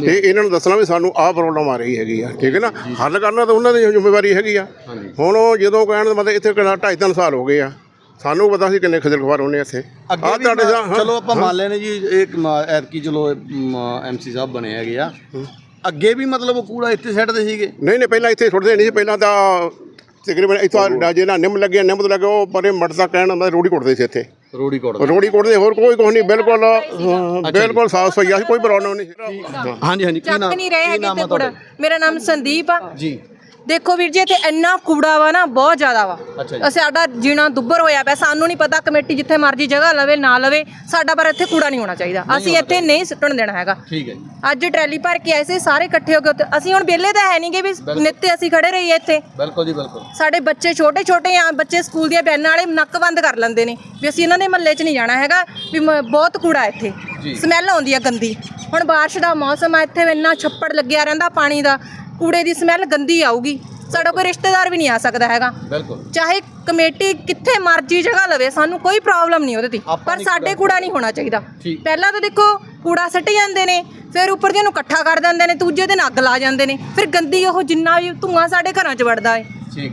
S4: ਤੇ ਇਹਨਾਂ ਨੂੰ ਦੱਸਣਾ ਵੀ ਸਾਨੂੰ ਆਹ ਪ੍ਰੋਬਲਮ ਆ ਰਹੀ ਹੈਗੀ ਆ ਠੀਕ ਹੈ ਨਾ? ਹੱਲ ਕਰਨਾ ਤਾਂ ਉਹਨਾਂ ਦੀ ਜ਼ਿੰਮੇਵਾਰੀ ਹੈਗੀ ਆ।
S3: ਹਾਂਜੀ।
S4: ਹੁਣ ਉਹ ਜਦੋਂ ਕਹਿਣ ਦਾ ਮਤਲਬ ਇੱਥੇ ਕਿਹੜਾ ਢਾਈ ਤਿੰਨ ਸਾਲ ਹੋ ਗਏ ਆ। ਸਾਨੂੰ ਪਤਾ ਸੀ ਕਿੰਨੇ ਖਜਲ ਖਵਾਰ ਹੋਣੇ ਇੱਥੇ।
S3: ਵੀ
S4: ਤੁਹਾਡੇ
S3: ਚਲੋ ਆਪਾਂ ਮੰਨ ਲੈਨੇ ਜੀ ਇੱਕ ਐਤਕੀ ਚਲੋ ਐਮਸੀ ਸਾਹਿਬ ਬਣੇ ਹੈਗੇ ਆ। ਅੱਗੇ ਵੀ ਮਤਲਬ ਉਹ ਕੂੜਾ ਇੱਥੇ ਸਿੱਟਦੇ ਸੀਗੇ?
S4: ਨਹੀਂ ਨਹੀਂ ਪਹਿਲਾਂ ਇੱਥੇ ਸੁੱਟਦੇ ਨਹੀਂ ਸੀ ਪਹਿਲਾਂ ਤਾਂ ਤਕਰੀਬਨ ਇੱਥੋਂ ਜਿਹੜਾ ਨਿੰਮ ਲੱਗਿਆ ਨਿੰਮ ਤੋਂ ਲੱਗੇ ਉਹ ਪਰੇ ਮੜ ਦਾ ਕਹਿਣ ਦਾ ਰੋੜੀ ਕੁੱਟਦੇ ਸੀ ਇੱਥੇ।
S3: ਰੋੜੀ ਕੋੜ
S4: ਰੋੜੀ ਕੁੱਟਦੇ ਹੋਰ ਕੋਈ ਕੁਛ ਨਹੀਂ ਬਿਲਕੁਲ ਬਿਲਕੁਲ ਸਾਫ਼ ਸਫ਼ਾਈ ਸੀ ਕੋਈ ਪ੍ਰੋਬਲਮ ਨਹੀਂ ਸੀ।
S3: ਹਾਂਜੀ ਹਾਂਜੀ ਕੀ
S1: ਚੱਕ
S3: ਨਾਮ
S1: ਨਹੀਂ ਰਹੇ ਹੈਗੇ ਤੇ
S3: ਆ
S1: ਕੂੜਾ। ਮੇਰਾ ਨਾਮ ਸੰਦੀਪ ਆ।
S3: ਜੀ।
S1: ਦੇਖੋ ਵੀਰ ਜੀ ਇੱਥੇ ਇੰਨਾ ਕੂੜਾ ਵਾ ਨਾ ਬਹੁਤ ਜ਼ਿਆਦਾ ਵਾ।
S3: ਅੱਛਾ ਜੀ।
S1: ਸਾਡਾ ਜੀਣਾ ਦੁੱਬਰ ਹੋਇਆ ਪਿਆ। ਸਾਨੂੰ ਨਹੀਂ ਪਤਾ ਕਮੇਟੀ ਜਿੱਥੇ ਮਰਜ਼ੀ ਜਗ੍ਹਾ ਲਵੇ ਨਾ ਲਵੇ। ਸਾਡਾ ਪਰ ਇੱਥੇ ਕੂੜਾ ਨਹੀਂ ਹੋਣਾ ਚਾਹੀਦਾ। ਅਸੀਂ ਇੱਥੇ ਨਹੀਂ ਸੁੱਟਣ ਦੇਣਾ ਹੈਗਾ।
S3: ਠੀਕ ਹੈ ਜੀ।
S1: ਅੱਜ ਟਰੈਲੀ ਭਰ ਕੇ ਆਏ ਸੀ ਸਾਰੇ ਇਕੱਠੇ ਹੋ ਕੇ ਉੱਥੇ। ਅਸੀਂ ਹੁਣ ਵਿਹਲੇ ਤਾਂ ਹੈ ਨਹੀਂਗੇ ਵੀ ਨਿੱਤੇ ਅਸੀਂ ਖੜੇ ਰਹੀਏ ਇੱਥੇ।
S3: ਬਿਲਕੁਲ ਜੀ ਬਿਲਕੁਲ।
S1: ਸਾਡੇ ਬੱਚੇ ਛੋਟੇ ਛੋਟੇ ਆ ਬੱਚੇ ਸਕੂਲ ਦੀਆਂ ਬੈਨਾਂ ਵਾਲੇ ਨੱਕ ਬੰਦ ਕਰ ਲੈਂਦੇ ਨੇ। ਵੀ ਅਸੀਂ ਇਹਨਾਂ ਦੇ ਮਹੱਲੇ 'ਚ ਨਹੀਂ ਜਾਣਾ ਹੈਗਾ। ਵੀ ਮ- ਬਹੁਤ ਕੂੜਾ ਇੱਥੇ।
S3: ਜੀ।
S1: ਸਮੈਲ ਆਉਂਦੀ ਆ ਗੰਦੀ। ਹੁਣ ਬਾਰਿਸ਼ ਦਾ ਮੌਸਮ ਆ ਇੱਥੇ ਇੰਨਾ ਛੱਪੜ ਲੱਗਿਆ ਰਹਿੰਦਾ ਪਾਣੀ ਦਾ। ਕੂੜੇ ਦੀ ਸਮੈਲ ਗੰਦੀ ਆਊਗੀ। ਸਾਡਾ ਕੋਈ ਰਿਸ਼ਤੇਦਾਰ ਵੀ ਨਹੀਂ ਆ ਸਕਦਾ ਹੈਗਾ।
S3: ਬਿਲਕੁਲ।
S1: ਚਾਹੇ ਕਮੇਟੀ ਕਿੱਥੇ ਮਰਜ਼ੀ ਜਗ੍ਹਾ ਲਵੇ ਸਾਨੂੰ ਕੋਈ ਪ੍ਰੋਬਲਮ ਨਹੀਂ ਉਹਦੇ ਤੇ।
S3: ਆਪਾਂ
S1: ਪਰ
S3: ਨਹੀਂ
S1: ਸਾਡੇ ਕੂੜਾ ਨਹੀਂ ਹੋਣਾ ਚਾਹੀਦਾ।
S3: ਠੀਕ।
S1: ਪਹਿਲਾਂ ਤਾਂ ਦੇਖੋ ਕੂੜਾ ਸੱਟ ਜਾਂਦੇ ਨੇ ਫਿਰ ਉੱਪਰ ਦੀਆਂ ਨੂੰ ਇਕੱਠਾ ਕਰ ਦਿੰਦੇ ਨੇ ਦੂਜੇ ਦਿਨ ਅੱਗ ਲਾ ਜਾਂਦੇ ਨੇ। ਫਿਰ ਗੰਦੀ ਉਹ ਜਿੰਨਾ ਵੀ ਧੂਆਂ ਸਾਡੇ ਘਰਾਂ 'ਚ ਵੜਦਾ ਹੈ
S3: ਠੀਕ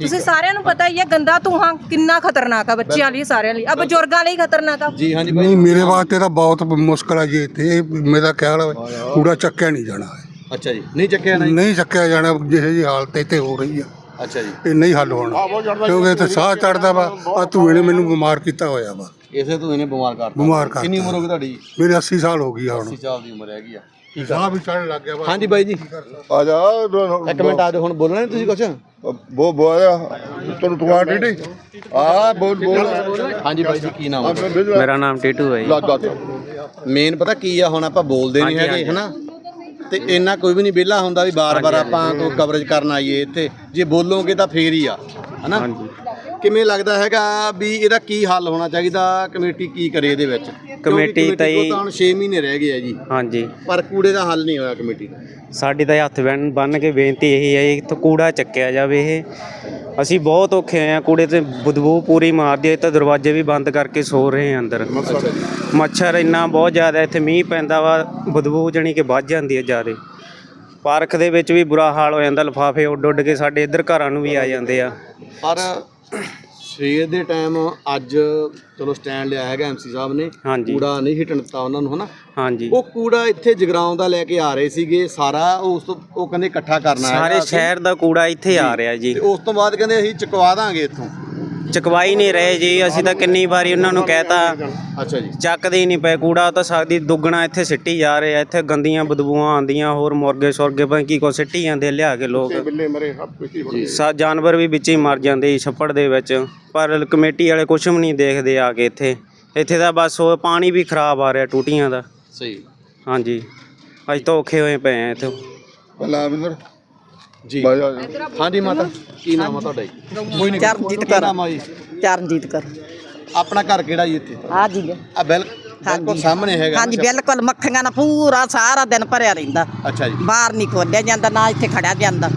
S1: ਤੁਸੀਂ ਸਾਰਿਆਂ ਨੂੰ ਪਤਾ ਹੀ ਹੈ ਗੰਦਾ ਧੂਆਂ ਕਿੰਨਾ ਖਤਰਨਾਕ ਆ ਬੱਚਿਆਂ ਲਈ ਸਾਰਿਆਂ ਲਈ। ਆ ਬਜ਼ੁਰਗਾਂ ਲਈ ਖਤਰਨਾਕ ਆ।
S3: ਜੀ ਹਾਂਜੀ ਭਾਈ।
S6: ਨਹੀਂ ਮੇਰੇ ਵਾਸਤੇ ਤਾਂ ਬਹੁਤ ਮੁਸ਼ਕਲ ਹੈ ਜੀ ਇੱਥੇ। ਇਹ ਮੇਰਾ ਖਿਆਲ ਹੈ ਕੂੜਾ ਚੱਕਿਆ ਨਹੀਂ ਜਾਣਾ।
S3: ਅੱਛਾ ਜੀ। ਨਹੀਂ ਚੱਕਿਆ ਨਹੀਂ
S6: ਨਹੀਂ ਚੱਕਿਆ ਜਾਣਾ ਜਿਹੇ ਜੀ ਹਾਲਤ ਇੱਥੇ ਹੋ ਰਹੀ ਆ।
S3: ਅੱਛਾ ਜੀ।
S6: ਇਹ ਨਹੀਂ ਹੱਲ ਹੋਣਾ ਕਿਉਂਕਿ ਇੱਥੇ ਸਾਹ ਚੜਦਾ ਵਾ ਆ ਧੂਏ ਨੇ ਮੈਨੂੰ ਬਿਮਾਰ ਕੀਤਾ ਹੋਇਆ ਵਾ।
S3: ਇਸੇ ਤੋਂ ਇਹਨੇ ਬਿਮਾਰ ਕਰਤਾ।
S6: ਬਿਮਾਰ ਕਰਤਾ।
S3: ਕਿੰਨੀ ਉਮਰ ਹੋ ਗਈ ਤੁਹਾਡੀ?
S6: ਮੇਰੇ 80 ਸਾਲ ਹੋ ਗਈ ਆ ਹੁਣ।
S3: 80 ਸਾਲ ਦੀ ਉਮਰ ਹੈਗੀ ਆ।
S6: ਸਾਹ ਵੀ ਚੜਨ ਲੱਗ ਗਿਆ ਵਾ।
S3: ਹਾਂਜੀ ਬਾਈ ਜੀ।
S5: ਆ ਜਾ
S3: ਇੱਕ ਮਿੰਟ ਆ ਜਾਓ ਹੁਣ ਬੋਲਣਾ ਨਹੀਂ ਤੁਸੀਂ ਕੁਝ
S5: ਬੋ ਬੋਇਆ ਤੈਨੂੰ ਤੂੰ ਆ ਟੀਟੀ ਆ ਬੋਲ ਬੋਲ।
S3: ਹਾਂਜੀ ਬਾਈ ਜੀ ਕੀ ਨਾਮ ਹੈ
S7: ਮੇਰਾ ਨਾਮ ਟੀਟੂ ਹੈ ਜੀ।
S3: ਮੇਨ ਪਤਾ ਕੀ ਆ ਹੁਣ ਆਪਾਂ ਬੋਲਦੇ ਨਹੀਂ ਹੈਗੇ ਹਨਾ? ਤੇ ਇੰਨਾ ਕੋਈ ਵੀ ਨਹੀਂ ਵਿਹਲਾ ਹੁੰਦਾ ਵੀ ਬਾਰ-ਬਾਰ ਆਪਾਂ ਕੋਈ ਕਵਰੇਜ ਕਰਨ ਆਈਏ ਇੱਥੇ। ਜੇ ਬੋਲੋਗੇ ਤਾਂ ਫੇਰ ਹੀ ਆ ਹਨਾ? ਕਿਵੇਂ ਲੱਗਦਾ ਹੈਗਾ ਵੀ ਇਹਦਾ ਕੀ ਹੱਲ ਹੋਣਾ ਚਾਹੀਦਾ ਕਮੇਟੀ ਕੀ ਕਰੇ ਇਹਦੇ ਵਿੱਚ? ਕਿਉਂਕਿ
S7: ਕਮੇਟੀ ਤਾਂ
S3: ਕੋਲ
S7: ਹੀ-
S3: ਹੁਣ 6 ਮਹੀਨੇ ਰਹਿ ਗਏ ਆ ਜੀ।
S7: ਹਾਂਜੀ।
S3: ਪਰ ਕੂੜੇ ਦਾ ਹੱਲ ਨਹੀਂ ਹੋਇਆ ਕਮੇਟੀ ਦਾ।
S7: ਸਾਡੀ ਤਾਂ ਹੱਥ ਬੰਨ ਬੰਨ ਕੇ ਬੇਨਤੀ ਇਹੀ ਹੈ ਕਿ ਕੂੜਾ ਚੱਕਿਆ ਜਾਵੇ ਇਹ। ਅਸੀਂ ਬਹੁਤ ਔਖੇ ਹੋਏ ਆ ਕੂੜੇ ਤੇ ਬਦਬੂ ਪੂਰੀ ਮਾਰਦੀ ਹੈ ਤਾਂ ਦਰਵਾਜ਼ੇ ਵੀ ਬੰਦ ਕਰਕੇ ਸੋ ਰਹੇ ਆ ਅੰਦਰ। ਮੱਛਰ ਇੰਨਾ ਬਹੁਤ ਜ਼ਿਆਦਾ ਇੱਥੇ ਮੀਂਹ ਪੈਂਦਾ ਵਾ ਬਦਬੂ ਜਣੀ ਕਿ ਵੱਧ ਜਾਂਦੀ ਹੈ ਜ਼ਿਆਦਾ। ਪਾਰਕ ਦੇ ਵਿੱਚ ਵੀ ਬੁਰਾ ਹਾਲ ਹੋ ਜਾਂਦਾ ਲਫਾਫੇ ਉੱਡ ਉੱਡ ਕੇ ਸਾਡੇ ਇੱਧਰ ਘਰਾਂ ਨੂੰ ਵੀ ਆ ਜਾਂਦੇ ਆ।
S3: ਪਰ ਸਵੇਰ ਦੇ ਟਾਈਮ ਅੱਜ ਚਲੋ ਸਟੈਂਡ ਲਿਆ ਹੈਗਾ ਐਮਸੀ ਸਾਹਿਬ ਨੇ।
S7: ਹਾਂਜੀ।
S3: ਕੂੜਾ ਨਹੀਂ ਹਿੱਟਣ ਦਿੱਤਾ ਉਹਨਾਂ ਨੂੰ ਹਨਾ?
S7: ਹਾਂਜੀ।
S3: ਉਹ ਕੂੜਾ ਇੱਥੇ ਜਗਰਾਉਂ ਦਾ ਲੈ ਕੇ ਆ ਰਹੇ ਸੀਗੇ ਸਾਰਾ ਉਸ ਤੋਂ ਉਹ ਕਹਿੰਦੇ ਇਕੱਠਾ ਕਰਨਾ
S7: ਸਾਰੇ ਸ਼ਹਿਰ ਦਾ ਕੂੜਾ ਇੱਥੇ ਆ ਰਿਹਾ ਜੀ।
S3: ਤੇ ਉਸ ਤੋਂ ਬਾਅਦ ਕਹਿੰਦੇ ਅਸੀਂ ਚੁਕਵਾ ਦਾਂਗੇ ਇੱਥੋਂ।
S7: ਚਕਵਾਈ ਨਹੀਂ ਰਹੇ ਜੀ ਅਸੀਂ ਤਾਂ ਕਿੰਨੀ ਵਾਰੀ ਉਹਨਾਂ ਨੂੰ ਕਹਿਤਾ।
S3: ਅੱਛਾ ਜੀ।
S7: ਚੱਕਦੇ ਹੀ ਨਹੀਂ ਪਏ ਕੂੜਾ ਤਾਂ ਸਕਦੀ ਦੁੱਗਣਾ ਇੱਥੇ ਸਿੱਟੀ ਜਾ ਰਹੇ ਆ ਇੱਥੇ ਗੰਦੀਆਂ ਬਦਬੂਆਂ ਆਉਂਦੀਆਂ ਹੋਰ ਮੁਰਗੇ ਸੁਰਗੇ ਪਤਾ ਕੀ ਕੋ ਸਿੱਟੀ ਜਾਂਦੇ ਲਿਆ ਕੇ ਲੋਕ।
S4: ਬਿੱਲੇ ਮਰੇ ਸਭ ਕੁਛ ਹੀ
S7: ਸਾ ਜਾਨਵਰ ਵੀ ਵਿੱਚ ਹੀ ਮਰ ਜਾਂਦੇ ਜੀ ਛੱਪੜ ਦੇ ਵਿੱਚ। ਪਰ ਕਮੇਟੀ ਵਾਲੇ ਕੁਛ ਵੀ ਨਹੀਂ ਦੇਖਦੇ ਆ ਕੇ ਇੱਥੇ। ਇੱਥੇ ਤਾਂ ਬਸ ਉਹ ਪਾਣੀ ਵੀ ਖਰਾਬ ਆ ਰਿਹਾ ਟੂਟੀਆਂ ਦਾ।
S3: ਸਹੀ।
S7: ਹਾਂਜੀ। ਅੱਜ ਤਾਂ ਔਖੇ ਹੋਏ ਪਏ ਆ ਇੱਥੇ।
S5: ਅਮਿੰਦਰ
S3: ਜੀ। ਹਾਂਜੀ ਮਾਤਾ। ਕੀ ਨਾਮ ਆ ਤੁਹਾਡਾ ਜੀ? ਕੋਈ ਨਹੀਂ
S8: ਚਰਨਜੀਤ
S3: ਕੀ ਨਾਮ ਆ ਜੀ?
S8: ਚਰਨਜੀਤ ਕਰ।
S3: ਆਪਣਾ ਘਰ ਕਿਹੜਾ ਜੀ ਇੱਥੇ?
S8: ਆ ਜੀ।
S3: ਆ ਬਿਲ ਬਿਲਕੁਲ ਸਾਹਮਣੇ ਹੈਗਾ
S8: ਹਾਂਜੀ। ਬਿਲਕੁਲ ਮੱਖੀਆਂ ਨਾਲ ਪੂਰਾ ਸਾਰਾ ਦਿਨ ਭਰਿਆ ਰਹਿੰਦਾ।
S3: ਅੱਛਾ ਜੀ।
S8: ਬਾਹਰ ਨਹੀਂ ਖੋਲਿਆ ਜਾਂਦਾ ਨਾ ਇੱਥੇ ਖੜਿਆ ਜਾਂਦਾ।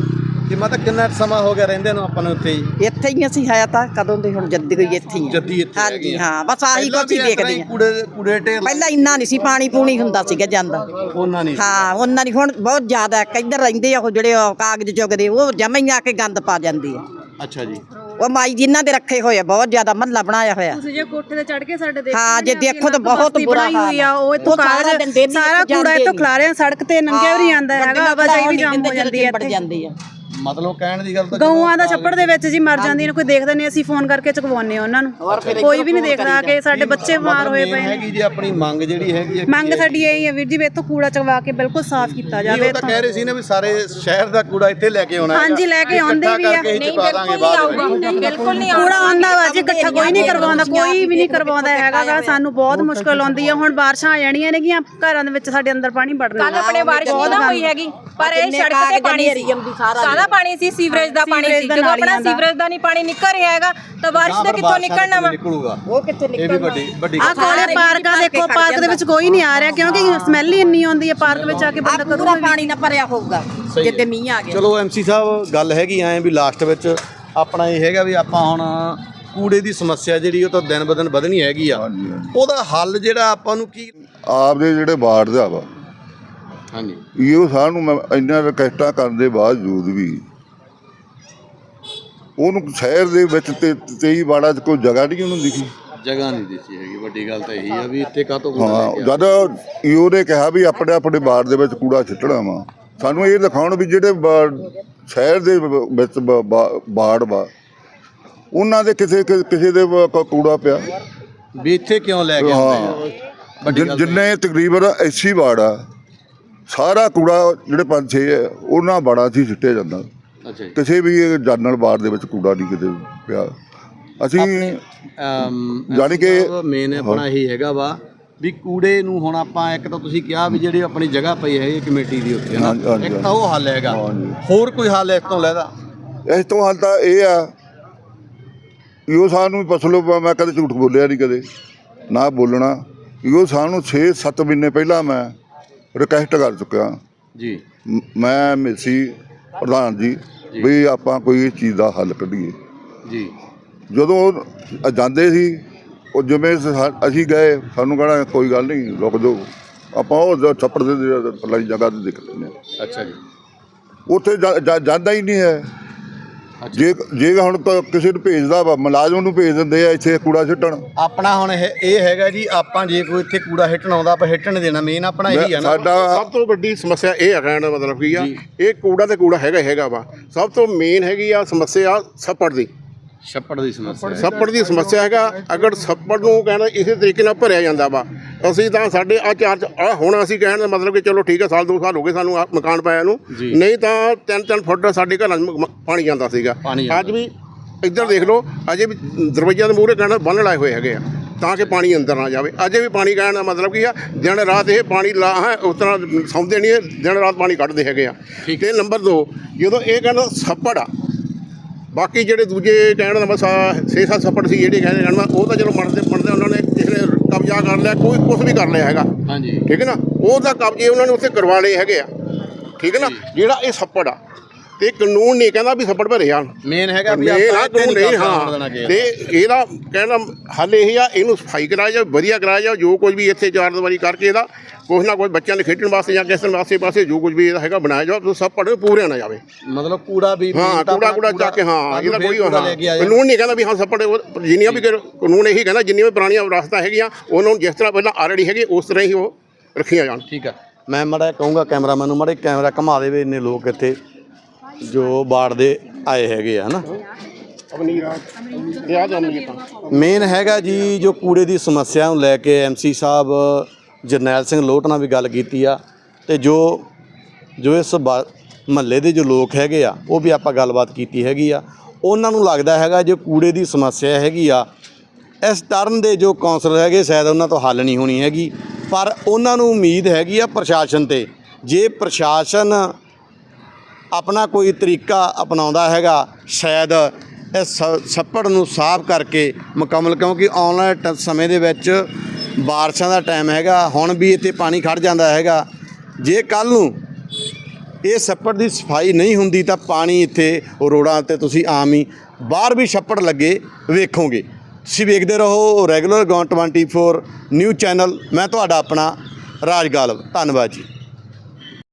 S3: ਤੇ ਮਾਤਾ ਕਿੰਨਾ ਕੁ ਸਮਾਂ ਹੋ ਗਿਆ ਰਹਿੰਦੇ ਨੂੰ ਆਪਾਂ ਨੂੰ ਉੱਥੇ ਜੀ
S8: ਇੱਥੇ ਹੀ ਅਸੀਂ ਹੈ ਤਾਂ ਕਦੋਂ ਦੇ ਹੁਣ ਜੱਦੀ ਹੋਈ ਇੱਥੇ ਹੀ ਆ।
S3: ਜੱਦੀ ਇੱਥੇ ਹੈਗੇ
S8: ਹਾਂਜੀ
S3: ਆ।
S8: ਹਾਂ ਬਸ ਆਹੀ
S3: ਪਹਿਲਾਂ
S8: ਕੁਛ ਹੀ
S3: ਵੀ ਇਸ ਤਰ੍ਹਾਂ
S8: ਦੇਖਦੇ ਆ
S3: ਕੂੜੇ ਕੂੜੇ ਢੇਰ
S8: ਪਹਿਲਾਂ ਇੰਨਾ ਨਹੀਂ ਸੀ ਪਾਣੀ ਪੂਣੀ ਹੁੰਦਾ ਸੀਗਾ ਜਾਂਦਾ।
S3: ਉਹਨਾਂ ਨਹੀਂ
S8: ਹਾਂ ਉਹਨਾਂ ਦੀ ਹੁਣ ਬਹੁਤ ਜ਼ਿਆਦਾ ਕਿੱਧਰ ਰਹਿੰਦੇ ਆ ਉਹ ਜਿਹੜੇ ਉਹ ਕਾਗਜ਼ ਚੁਗਦੇ ਉਹ ਜਮਾਂ ਹੀ ਆ ਕੇ ਗੰਦ ਪਾ ਜਾਂਦੇ ਆ।
S3: ਅੱਛਾ ਜੀ।
S8: ਉਹ ਮਾਈ ਜਿਨ੍ਹਾਂ ਦੇ ਰੱਖੇ ਹੋਏ ਆ ਬਹੁਤ ਜ਼ਿਆਦਾ ਮਹੱਲਾ ਬਣਾਇਆ ਹੋਇਆ।
S9: ਤੁਸੀਂ ਜੇ ਕੋਠੇ ਤੇ ਚੜ ਕੇ ਸਾਡੇ ਦੇਖੋ
S8: ਹਾਂ, ਜੇ ਦੇਖੋ ਤਾਂ ਬਹੁਤ ਬੁਰਾ
S9: ਬਣਾਈ ਹੋਈ ਆ
S8: ਹਾਲ।
S9: ਉਹ ਇੱਥੋਂ
S8: ਉਹ ਸਾਰਾ
S9: ਕਾਗਜ਼
S8: ਦਿਨ daily
S9: ਸਾਰਾ
S8: ਜਾਂਦੇ
S9: ਕੂੜਾ ਇੱਥੋਂ। ਖਲਾਰਿਆ ਸੜਕ ਤੇ ਨੰਗਿਆ ਵੀ ਨਹੀਂ ਆਂਦਾ ਹੈਗਾ ਆਵਾਜਾਈ ਵੀ ਜਾਮ ਹੋ ਜਾਂਦੀ ਹੈ ਇੱਥੇ।
S8: ਜਾਂਦੀ ਆ।
S3: ਮਤਲਬ ਕਹਿਣ ਦੀ ਗੱਲ ਤਾਂ
S9: ਗਊਆਂ ਦਾ ਛੱਪੜ ਦੇ ਵਿੱਚ ਜੀ ਮਰ ਜਾਂਦੀਆਂ ਨੇ ਕੋਈ ਦੇਖਦਾ ਨਹੀਂ ਅਸੀਂ ਫੋਨ ਕਰਕੇ ਚੁਕਵਾਉਂਦੇ ਹਾਂ ਉਹਨਾਂ ਨੂੰ। ਕੋਈ ਵੀ ਨਹੀਂ ਦੇਖਦਾ ਕਿ ਸਾਡੇ ਬੱਚੇ ਬਿਮਾਰ ਹੋਏ ਪਏ ਨੇ।
S3: ਹੈਗੀ ਜੀ ਆਪਣੀ ਮੰਗ ਜਿਹੜੀ ਹੈਗੀ ਹੈ
S9: ਮੰਗ ਸਾਡੀ ਇਹ ਹੈ ਵੀਰ ਜੀ ਵੀ ਇੱਥੋਂ ਕੂੜਾ ਚਕਵਾ ਕੇ ਬਿਲਕੁਲ ਸਾਫ਼ ਕੀਤਾ ਜਾਵੇ
S3: ਉਹ ਤਾਂ ਕਹਿ ਰਹੇ ਸੀ ਨਾ ਵੀ ਸਾਰੇ ਸ਼ਹਿਰ ਦਾ ਕੂੜਾ ਇੱਥੇ ਲੈ ਕੇ ਆਉਣਾ।
S9: ਹਾਂਜੀ, ਲੈ ਕੇ ਆਉਂਦੇ ਵੀ ਆ।
S1: ਨਹੀਂ ਬਿਲਕੁਲ ਨਹੀਂ ਆਊਗਾ। ਬਿਲਕੁਲ ਨਹੀਂ
S9: ਕੂੜਾ ਆਉਂਦਾ ਵਾ ਜੀ ਇਕੱਠਾ ਕੋਈ ਨਹੀਂ ਕਰਵਾਉਂਦਾ ਕੋਈ ਵੀ ਨਹੀਂ ਕਰਵਾਉਂਦਾ ਹੈਗਾ ਗਾ। ਸਾਨੂੰ ਬਹੁਤ ਮੁਸ਼ਕਲ ਆਉਂਦੀ ਹੈ ਹੁਣ ਬਾਰਿਸ਼ਾਂ ਆ ਜਾਣੀਆਂ ਨੇਗੀਆਂ ਘਰਾਂ ਦੇ ਵਿੱਚ ਸਾਡੇ ਅੰਦਰ ਪਾਣੀ ਵੜਨਾ।
S1: ਕੱਲ ਆਪਣੇ ਬਾਰਿਸ਼ ਨਹੀਂ ਨਾ ਹੋਈ ਹੈਗੀ ਪਰ ਇਹ ਸੜਕ ਤੇ ਪਾਣੀ ਸਾਰਾ ਪਾਣੀ ਸੀ ਸੀਵਰੇਜ ਦਾ ਪਾਣੀ ਸੀ। ਜਦੋਂ ਆਪਣਾ। ਸੀਵਰੇਜ ਦਾ ਨਹੀਂ ਪਾਣੀ ਨਿਕਲ ਰਿਹਾ ਹੈਗਾ ਤਾਂ ਬਾਰਿਸ਼ ਦਾ ਕਿੱਥੋਂ ਨਿਕਲਣਾ ਵਾ?
S3: ਨਿਕਲੂਗਾ।
S8: ਉਹ ਕਿੱਥੇ
S3: ਇਹ ਵੀ ਵੱਡੀ ਵੱਡੀ
S9: ਆ ਕੋਲੇ ਪਾਰਕਾਂ ਦੇਖੋ ਪਾਰਕ ਦੇ ਵਿੱਚ ਕੋਈ ਨਹੀਂ ਆ ਰਿਹਾ ਕਿਉਂਕਿ ਸਮੈਲ ਹੀ ਇੰਨੀ ਆਉਂਦੀ ਹੈ ਪਾਰਕ ਵਿੱਚ ਆ ਕੇ ਬੰਦਾ
S8: ਪੂਰਾ
S9: ਕਰੂਗਾ
S8: ਪਾਣੀ ਨਾ ਭਰਿਆ ਹੋਊਗਾ ਜਿੱਦੇ ਮੀਂਹ ਆ ਗਿਆ।
S3: ਚਲੋ ਐਮਸੀ ਸਾਹਿਬ ਗੱਲ ਹੈਗੀ ਐ ਵੀ ਲਾਸਟ ਵਿੱਚ ਆਪਣਾ ਇਹ ਹੈਗਾ ਵੀ ਆਪਾਂ ਹੁਣ ਕੂੜੇ ਦੀ ਸਮੱਸਿਆ ਜਿਹੜੀ ਉਹ ਤਾਂ ਦਿਨ ਬਦਨ ਵਧਣੀ ਹੈਗੀ ਆ। ਉਹਦਾ ਹੱਲ ਜਿਹੜਾ ਆਪਾਂ ਨੂੰ ਕੀ
S5: ਆਪਦੇ ਜਿਹੜੇ ਵਾਰਡ ਦਾ ਵਾ
S3: ਹਾਂਜੀ।
S5: ਇਹੋ ਸਾਨੂੰ ਮੈਂ ਇੰਨਾ ਰਿਕਵੈਸਟਾਂ ਕਰਨ ਦੇ ਬਾਵਜੂਦ ਵੀ ਉਹਨੂੰ ਸ਼ਹਿਰ ਦੇ ਵਿੱਚ ਤੇ 23 ਵਾੜਾ 'ਚ ਕੋਈ ਜਗ੍ਹਾ ਨਹੀਂ ਉਹਨੂੰ ਦਿਖੀ।
S3: ਜਗ੍ਹਾ ਨਹੀਂ ਦਿੱਤੀ ਹੈਗੀ ਵੱਡੀ ਗੱਲ ਤਾਂ ਇਹੀ ਆ ਵੀ ਇੱਥੇ ਕਾਹਤੋਂ ਕੂੜਾ ਲੈ
S5: ਹਾਂ ਜਦ ਈਓ ਨੇ ਕਿਹਾ ਵੀ ਆਪਣੇ ਆਪਣੇ ਬਾੜ ਦੇ ਵਿੱਚ ਕੂੜਾ ਸਿੱਟਣਾ ਵਾ ਸਾਨੂੰ ਇਹ ਦਿਖਾਉਣ ਵੀ ਜਿਹੜੇ ਸ਼ਹਿਰ ਦੇ ਵਿੱਚ ਬਾੜ ਵਾ ਉਹਨਾਂ ਦੇ ਕਿਸੇ ਕਿਸੇ ਦੇ ਕੂੜਾ ਪਿਆ?
S3: ਵੀ ਇੱਥੇ ਕਿਉਂ ਲੈ ਕੇ ਆਉਂਦੇ
S5: ਜਿੰਨੇ ਤਕਰੀਬਨ 80 ਬਾੜ ਆ ਸਾਰਾ ਕੂੜਾ ਜਿਹੜੇ ਪੰਜ ਛੇ ਆ ਉਹਨਾਂ ਬਾੜਾਂ 'ਚ ਹੀ ਸਿੱਟਿਆ ਜਾਂਦਾ।
S3: ਅੱਛਾ ਜੀ।
S5: ਕਿਸੇ ਵੀ ਜਨਰਲ ਬਾੜ ਦੇ ਵਿੱਚ ਕੂੜਾ ਨਹੀਂ ਕਿਤੇ ਪਿਆ। ਅਸੀਂ ਜਾਣੀ ਕਿ-
S3: ਮੇਨ ਆਪਣਾ ਇਹੀ ਹੈਗਾ ਵਾ ਵੀ ਕੂੜੇ ਨੂੰ ਹੁਣ ਆਪਾਂ ਇੱਕ ਤਾਂ ਤੁਸੀਂ ਕਿਹਾ ਵੀ ਜਿਹੜੀ ਆਪਣੀ ਜਗ੍ਹਾ ਪਈ ਹੈਗੀ ਕਮੇਟੀ ਦੀ ਉੱਤੇ ਨਾ ਇੱਕ ਤਾਂ ਉਹ ਹੱਲ ਹੈਗਾ। ਹੋਰ ਕੋਈ ਹੱਲ ਇਸ ਤੋਂ ਲੈਦਾ?
S5: ਇਸ ਤੋਂ ਹਾਲ ਤਾਂ ਇਹ ਆ ਇਹੋ ਸਾਨੂੰ ਪਸਲੋ ਮੈਂ ਕਦੇ ਝੂਠ ਬੋਲਿਆ ਨਹੀਂ ਕਦੇ ਨਾ ਬੋਲਣਾ। ਇਹੋ ਸਾਨੂੰ 6-7 ਮਹੀਨੇ ਪਹਿਲਾਂ ਮੈਂ ਰਿਕਵੈਸਟ ਕਰ ਚੁੱਕਿਆ।
S3: ਜੀ।
S5: ਮ- ਮੈਂ ਮੇਸੀ ਪ੍ਰਧਾਨ ਜੀ ਵੀ ਆਪਾਂ ਕੋਈ ਇਸ ਚੀਜ਼ ਦਾ ਹੱਲ ਕੱਢੀਏ।
S3: ਜੀ।
S5: ਜਦੋਂ ਉਹ ਜਾਂਦੇ ਸੀ ਉਹ ਜਿਵੇਂ ਸਾ- ਅਸੀਂ ਗਏ ਸਾਨੂੰ ਕਹਣਾ ਕੋਈ ਗੱਲ ਨਹੀਂ ਰੁਕ ਜਾਓ। ਆਪਾਂ ਉਹ ਛੱਪੜ ਦੇ ਪਰਲੀ ਜਗ੍ਹਾ ਤੇ ਦੇਖ ਲੈਂਦੇ ਹਾਂ।
S3: ਅੱਛਾ ਜੀ।
S5: ਉੱਥੇ ਜਾ- ਜਾ- ਜਾਂਦਾ ਹੀ ਨਹੀਂ ਹੈ। ਜੇ ਜੇ ਹੁਣ ਤਾਂ ਕਿਸੇ ਨੂੰ ਭੇਜਦਾ ਵਾ ਮੁਲਾਜ਼ਮ ਨੂੰ ਭੇਜ ਦਿੰਦੇ ਆ ਇੱਥੇ ਕੂੜਾ ਸਿੱਟਣ।
S3: ਆਪਣਾ ਹੁਣ ਇਹ ਇਹ ਹੈਗਾ ਜੀ ਆਪਾਂ ਜੇ ਕੋਈ ਇੱਥੇ ਕੂੜਾ ਹਿੱਟਣ ਆਉਂਦਾ ਆਪਾਂ ਹਿੱਟਣ ਦੇਣਾ। ਮੇਨ ਆਪਣਾ ਇਹੀ ਆ ਨਾ।
S5: ਸਾਡਾ
S4: ਸਭ ਤੋਂ ਵੱਡੀ ਸਮੱਸਿਆ ਇਹ ਆ ਕਹਿਣ ਦਾ ਮਤਲਬ ਕੀ ਆ ਇਹ ਕੂੜਾ ਤੇ ਕੂੜਾ ਹੈਗਾ ਹੀ ਹੈਗਾ ਵਾ। ਸਭ ਤੋਂ ਮੇਨ ਹੈਗੀ ਆ ਸਮੱਸਿਆ ਛੱਪੜ ਦੀ।
S3: ਛੱਪੜ ਦੀ ਸਮੱਸਿਆ ਹੈ।
S4: ਛੱਪੜ ਦੀ ਸਮੱਸਿਆ ਹੈਗਾ ਅਗਰ ਛੱਪੜ ਨੂੰ ਕਹਿੰਦਾ ਇਸੇ ਤਰੀਕੇ ਨਾਲ ਭਰਿਆ ਜਾਂਦਾ ਵਾ ਅਸੀਂ ਤਾਂ ਸਾਡੇ ਆ ਚਾਰ ਆ ਹੁਣ ਅਸੀਂ ਕਹਿਣ ਦਾ ਮਤਲਬ ਕਿ ਚਲੋ ਠੀਕ ਹੈ ਸਾਲ ਦੋ ਸਾਲ ਹੋ ਗਏ ਸਾਨੂੰ ਆਹ ਮਕਾਨ ਪਾਇਆ ਨੂੰ
S3: ਜੀ।
S4: ਨਹੀਂ ਤਾਂ ਤਿੰਨ ਤਿੰਨ ਫੁੱਟ ਸਾਡੇ ਘਰਾਂ 'ਚ ਮ- ਮ- ਪਾਣੀ ਜਾਂਦਾ ਸੀਗਾ
S3: ਪਾਣੀ ਜਾਂਦਾ।
S4: ਅੱਜ ਵੀ ਇੱਧਰ ਦੇਖ ਲਓ ਅਜੇ ਵੀ ਦਰਵਾਜ਼ਿਆਂ ਦੇ ਮੂਹਰੇ ਕਹਿਣਾ ਬੰਨ ਲਾਏ ਹੋਏ ਹੈਗੇ ਆ ਤਾਂ ਕਿ ਪਾਣੀ ਅੰਦਰ ਨਾ ਜਾਵੇ ਅਜੇ ਵੀ ਪਾਣੀ ਕਹਿਣ ਦਾ ਮਤਲਬ ਕੀ ਆ ਦਿਨ ਰਾਤ ਇਹ ਪਾਣੀ ਲਾ ਹੈ ਉਸ ਤਰ੍ਹਾਂ ਸੌਂਦੇ ਨਹੀਂ ਇਹ ਦਿਨ ਰਾਤ ਪਾਣੀ ਕੱਢਦੇ ਹੈਗੇ ਆ ਤੇ ਨੰਬਰ 2 ਜਦੋਂ ਇਹ ਕਹਿੰਦਾ ਛੱਪੜ ਆ ਬਾਕੀ ਜਿਹੜੇ ਦੂਜੇ ਕਹਿਣ ਦਾ ਮਸਾ 6-7 ਛੱਪੜ ਸੀ ਜਿਹੜੇ ਕਹਿੰਦੇ ਦਾ ਉਹ ਤਾਂ ਚਲੋ ਮੰਨਦੇ ਮੰਨਦੇ ਉਹਨਾਂ ਨੇ ਕਿਸੇ ਨੇ ਕਬਜ਼ਾ ਕਰ ਲਿਆ ਕੋਈ ਕੁਝ ਵੀ ਕਰ ਲਿਆ ਹੈਗਾ।
S3: ਹਾਂਜੀ।
S4: ਠੀਕ ਹੈ ਨਾ? ਉਹ ਤਾਂ ਕਬਜ਼ੇ ਉਹਨਾਂ ਨੇ ਉੱਥੇ ਕਰਵਾ ਲਏ ਹੈਗੇ ਆ। ਠੀਕ ਹੈ ਨਾ? ਜਿਹੜਾ ਇਹ ਛੱਪੜ ਆ ਤੇ ਕਾਨੂੰਨ ਨਹੀਂ ਕਹਿੰਦਾ ਵੀ ਛੱਪੜ ਭਰੇ ਜਾਣ।
S3: ਮੇਨ ਹੈਗਾ ਵੀ ਆਪਾਂ
S4: ਕਾਨੂੰਨ
S3: ਨਹੀਂ
S4: ਹਾਂ। ਤੇ ਇਹਦਾ ਕਹਿਣਾ ਹੱਲ ਇਹ ਆ ਇਹਨੂੰ ਸਫ਼ਾਈ ਕਰਾਇਆ ਜਾਵੇ ਵਧੀਆ ਕਰਾਇਆ ਜਾਵੇ ਜੋ ਕੁਝ ਵੀ ਇੱਥੇ ਚਾਰ ਦੀਵਾਰੀ ਕਰਕੇ ਇਹਦਾ ਕੁਛ ਨਾ ਕੁਛ ਬੱਚਿਆਂ ਦੇ ਖੇਡਣ ਵਾਸਤੇ ਜਾਂ ਕਿਸੇ ਵਾਸਤੇ ਪਾਸੇ ਜੋ ਕੁਝ ਵੀ ਇਹਦਾ ਹੈਗਾ ਬਣਾਇਆ ਜਾਵੇ ਸਭ ਪੜੇ ਪੂਰੇ ਨਾ ਜਾਵੇ।
S3: ਮਤਲਬ ਕੂੜਾ ਵੀ
S4: ਹਾਂ ਕੂੜਾ ਕੂੜਾ ਚੱਕ ਕੇ ਹਾਂ ਇਹਦਾ
S3: ਨੂੰ
S4: ਕੋਈ ਕਾਨੂੰਨ ਨਹੀਂ ਕਹਿੰਦਾ ਵੀ ਹਾਂ ਸੱਪੜ ਉਹ ਜਿੰਨੀਆਂ ਵੀ ਕਾਨੂੰਨ ਇਹੀ ਕਹਿੰਦਾ ਜਿੰਨੀਆਂ ਵੀ ਪੁਰਾਣੀਆਂ ਵਿਰਾਸਤਾਂ ਹੈਗੀਆਂ ਉਹਨਾਂ ਨੂੰ ਜਿਸ ਤਰ੍ਹਾਂ ਪਹਿਲਾਂ ਆਲਰੇਡੀ ਹੈਗੀ ਉਸ ਤਰ੍ਹਾਂ ਹੀ ਉਹ ਰੱਖੀਆਂ ਜਾਣ।
S3: ਠੀਕ ਆ। ਮੈਂ ਮੜਾ ਕਹੂੰਗਾ ਕੈਮਰਾਮੈਨ ਨੂੰ ਮੜੇ ਕੈਮਰਾ ਘੁਮਾ ਦੇਵੇ ਇੰਨੇ ਲੋਕ ਇੱਥੇ ਜੋ ਬਾੜ ਦੇ ਆਏ ਹੈਗੇ ਆ ਹਨਾ?
S4: ਤਾਂ
S3: ਮੇਨ ਹੈਗਾ ਜੀ ਜੋ ਕੂੜੇ ਦੀ ਸਮੱਸਿਆ ਨੂੰ ਲੈ ਕੇ ਐਮਸੀ ਸਾਹਿਬ ਜਰਨੈਲ ਸਿੰਘ ਲੋਟ ਨਾਲ ਵੀ ਗੱਲ ਕੀਤੀ ਆ ਤੇ ਜੋ ਜੋ ਇਸ ਮਹੱਲੇ ਦੇ ਜੋ ਲੋਕ ਹੈਗੇ ਆ, ਉਹ ਵੀ ਆਪਾਂ ਗੱਲਬਾਤ ਕੀਤੀ ਹੈਗੀ ਆ। ਉਹਨਾਂ ਨੂੰ ਲੱਗਦਾ ਹੈਗਾ ਜੋ ਕੂੜੇ ਦੀ ਸਮੱਸਿਆ ਹੈਗੀ ਆ, ਇਸ ਟਰਨ ਦੇ ਜੋ ਕੌਂਸਲਰ ਹੈਗੇ, ਸ਼ਾਇਦ ਉਹਨਾਂ ਤੋਂ ਹੱਲ ਨਹੀਂ ਹੋਣੀ ਹੈਗੀ। ਪਰ ਉਹਨਾਂ ਨੂੰ ਉਮੀਦ ਹੈਗੀ ਆ ਪ੍ਰਸ਼ਾਸਨ ਤੇ। ਜੇ ਪ੍ਰਸ਼ਾਸਨ ਆਪਣਾ ਕੋਈ ਤਰੀਕਾ ਅਪਣਾਉਂਦਾ ਹੈਗਾ, ਸ਼ਾਇਦ ਇਸ ਸ- ਛੱਪੜ ਨੂੰ ਸਾਫ਼ ਕਰਕੇ ਮੁਕੰਮਲ, ਕਿਉਂਕਿ ਆਉਣ ਵਾਲੇ ਟ- ਸਮੇਂ ਦੇ ਵਿੱਚ ਬਾਰਿਸ਼ਾਂ ਦਾ ਟਾਈਮ ਹੈਗਾ, ਹੁਣ ਵੀ ਇੱਥੇ ਪਾਣੀ ਖੜ ਜਾਂਦਾ ਹੈਗਾ। ਜੇ ਕੱਲ ਨੂੰ ਇਹ ਛੱਪੜ ਦੀ ਸਫ਼ਾਈ ਨਹੀਂ ਹੁੰਦੀ ਤਾਂ ਪਾਣੀ ਇੱਥੇ ਰੋਡਾਂ ਤੇ ਤੁਸੀਂ ਆਮ ਹੀ ਬਾਹਰ ਵੀ ਛੱਪੜ ਲੱਗੇ ਵੇਖੋਗੇ। ਤੁਸੀਂ ਵੇਖਦੇ ਰਹੋ ਰੈਗੂਲਰ ਗੌਨ 24 ਨਿਊਜ਼ ਚੈਨਲ। ਮੈਂ ਤੁਹਾਡਾ ਆਪਣਾ ਰਾਜ ਗਾਲਵ। ਧੰਨਵਾਦ ਜੀ।